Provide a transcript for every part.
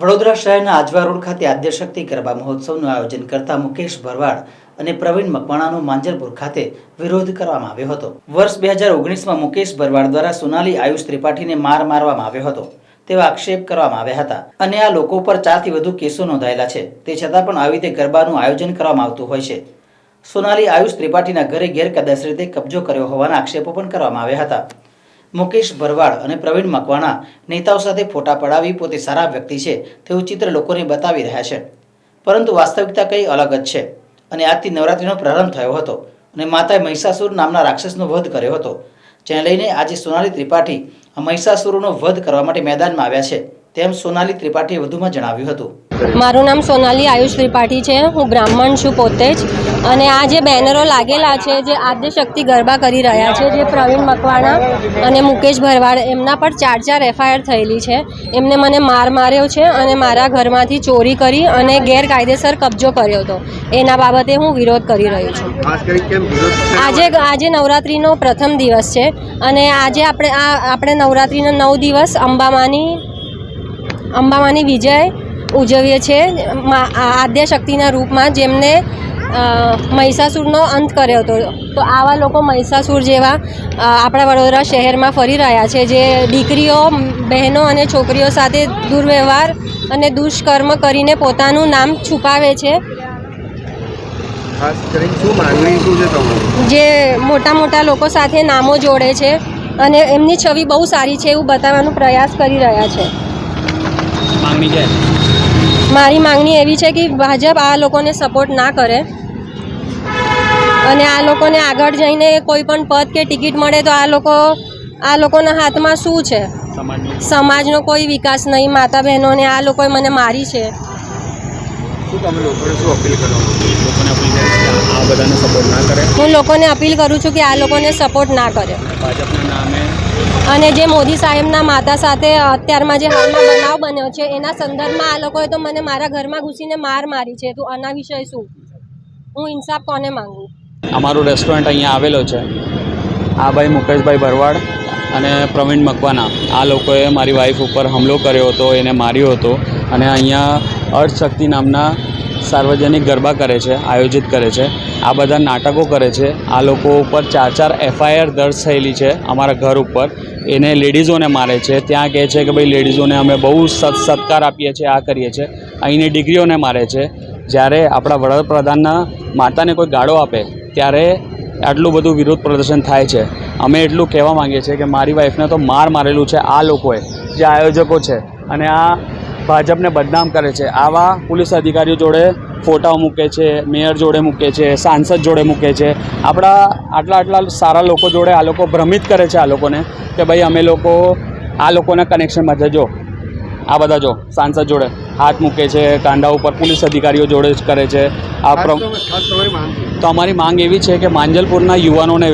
વડોદરા શહેરના આજવા રોડ ખાતે આદ્યશક્તિ ગરબા મહોત્સવનું આયોજન કરતા મુકેશ ભરવાડ અને પ્રવીણ મકવાણાનો માંજરપુર ખાતે વિરોધ કરવામાં આવ્યો હતો. વર્ષ બે હજાર ઓગણીસમાં મુકેશ ભરવાડ દ્વારા સોનાલી આયુષ ત્રિપાઠીને માર મારવામાં આવ્યો હતો. તેવા આક્ષેપ કરવામાં આવ્યા હતા અને આ લોકો પર ચારથી વધુ કેસો નોંધાયેલા છે. તે છતાં પણ આવી રીતે ગરબાનું આયોજન કરવામાં આવતું હોય છે. સોનાલી આયુષ ત્રિપાઠીના ઘરે ગેરકાયદેસર રીતે કબજો કર્યો હોવાના આક્ષેપો પણ કરવામાં આવ્યા હતા. મુકેશ ભરવાડ અને પ્રવીણ મકવાણા નેતાઓ સાથે ફોટા પડાવી પોતે સારા વ્યક્તિ છે તેવું ચિત્ર લોકોને બતાવી રહ્યા છે. પરંતુ વાસ્તવિકતા કંઈ અલગ જ છે અને આજથી નવરાત્રીનો પ્રારંભ થયો હતો અને માતાએ મહિષાસુર નામના રાક્ષસનો વધ કર્યો હતો. જેને લઈને આજે સોનાલી ત્રિપાઠી મહિષાસુરનો વધ કરવા માટે મેદાનમાં આવ્યા છે તેમ સોનાલી ત્રિપાઠીએ વધુમાં જણાવ્યું હતું. મારું નામ સોનાલી આયુષ ત્રિપાઠી છે. હું બ્રાહ્મણ છું પોતે જ. અને આ જે બેનરો લાગેલા છે જે આદ્યશક્તિ ગરબા કરી રહ્યા છે જે પ્રવીણ મકવાણા અને મુકેશ ભરવાડ એમના પર ચાર ચાર એફઆઈઆર થયેલી છે. એમને મને માર માર્યો છે અને મારા ઘરમાંથી ચોરી કરી અને ગેરકાયદેસર કબજો કર્યો હતો. એના બાબતે હું વિરોધ કરી રહ્યો છે? આજે આજે નવરાત્રિનો પ્રથમ દિવસ છે અને આજે આપણે આ આપણે નવરાત્રિના નવ દિવસ અંબામાની અંબામાની વિજય ઉજવીએ છીએ આદ્યશક્તિના રૂપમાં જેમને મહિષાસુરનો અંત કર્યો હતો. તો આવા લોકો મહિષાસુર જેવા આપણા વડોદરા શહેરમાં ફરી રહ્યા છે જે દીકરીઓ બહેનો અને છોકરીઓ સાથે દુર્વ્યવહાર અને દુષ્કર્મ કરીને પોતાનું નામ છુપાવે છે. ખાસ કરીને શું માંગણી શું છે તમારી? જે મોટા મોટા લોકો સાથે નામો જોડે છે અને એમની છબી બહુ સારી છે એવું બતાવવાનો પ્રયાસ કરી રહ્યા છે. મારી માંગણી એવી છે કે ભાજપ આ લોકોને સપોર્ટ ના કરે અને આ લોકોને આગળ જઈને કોઈ પણ પદ કે ટિકિટ મળે તો આ લોકો આ લોકોના હાથમાં શું છે? સમાજનો. કોઈ વિકાસ નહીં માતા બહેનોને આ લોકોએ મને મારી છે. શું તમે લોકોને શું અપીલ કરો? લોકોને અપીલ કરીશ આ બધાને સપોર્ટ ના કરે. હું લોકોને અપીલ કરું છું કે આ લોકોને સપોર્ટ ના કરે. ભાજપના નામે અને જે મોદી સાહેબના માતા સાથે અત્યારમાં જે હાલમાં બનાવ બન્યો છે એના સંદર્ભમાં આ લોકોએ તો મને મારા ઘરમાં ઘૂસીને માર મારી છે. તો આના વિષય શું? હું ઇન્સાફ કોને માંગુ? અમારું રેસ્ટોરન્ટ અહીંયા આવેલો છે. આ ભાઈ મુકેશભાઈ ભરવાડ અને પ્રવીણ મકવાના. આ લોકોએ મારી વાઈફ ઉપર હુમલો કર્યો હતો એને માર્યો હતો. અને અહીંયા અર્થશક્તિ નામના સાર્વજનિક ગરબા કરે છે, આયોજિત કરે છે. આ બધા નાટકો કરે છે. આ લોકો ઉપર ચાર ચાર એફઆઈઆર દર્જ થયેલી છે અમારા ઘર ઉપર. એને લેડીઝોને મારે છે. ત્યાં કહે છે કે ભાઈ લેડીઝોને અમે બહુ સત સત્કાર આપીએ છીએ, આ કરીએ છીએ. અહીંની ડિગ્રીઓને મારે છે. જ્યારે આપણા વડાપ્રધાનના માતાને કોઈ ગાળો આપે, ત્યારે આટલું બધું વિરોધ પ્રદર્શન થાય છે. અમે એટલું કહેવા માંગીએ છીએ કે મારી વાઈફને તો માર મારેલું છે આ લોકોએ, જે આયોજકો છે. અને આ ભાજપને બદનામ કરે છે. આવા પોલીસ અધિકારીઓ જોડે ફોટાઓ મૂકે છે મેયર જોડે મૂકે છે સાંસદ જોડે મૂકે છે. આપણા આટલા આટલા સારા લોકો જોડે આ લોકો ભ્રમિત કરે છે આ લોકોને કે ભાઈ અમે લોકો આ લોકોના કનેક્શનમાં જજો આ બધા જો સાંસદ જોડે હાથ મૂકે છે કાંડા ઉપર પોલીસ અધિકારીઓ જોડે જ કરે છે. આ? તો અમારી માંગ એવી છે કે માંજલપુરના યુવાનોને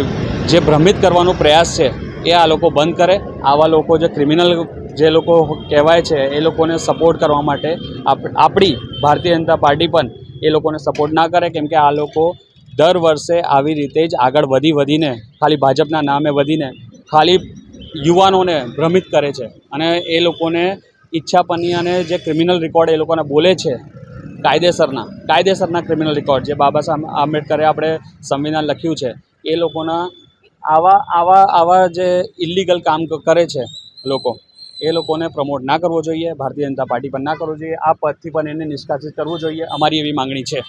જે ભ્રમિત કરવાનો પ્રયાસ છે એ આ લોકો બંધ કરે. આવા લોકો જે ક્રિમિનલ જે લોકો કહેવાય છે એ લોકોને સપોર્ટ કરવા માટે આપ- આપણી ભારતીય જનતા પાર્ટી પણ એ લોકોને સપોર્ટ ના કરે, કેમ કે આ લોકો દર વર્ષે આવી રીતે જ આગળ વધી વધીને, ખાલી ભાજપના નામે વધીને, ખાલી યુવાનોને ભ્રમિત કરે છે. અને એ લોકોને ઈચ્છાપની અને જે ક્રિમિનલ રેકોર્ડ એ લોકોને બોલે છે, કાયદેસરના કાયદેસરના ક્રિમિનલ રેકોર્ડ જે બાબા સાહેબ આંબેડકરે આપણે સંવિધાન લખ્યું છે, એ લોકોના આવા આવા આવા જે ઇલીગલ કામ કરે છે લોકો. એ લોકોને પ્રમોટ ના કરવો જોઈએ, ભારતીય જનતા પાર્ટી પણ ના કરવો જોઈએ. આ પદથી પણ એને નિષ્કાસિત કરવું જોઈએ. અમારી એવી માંગણી છે.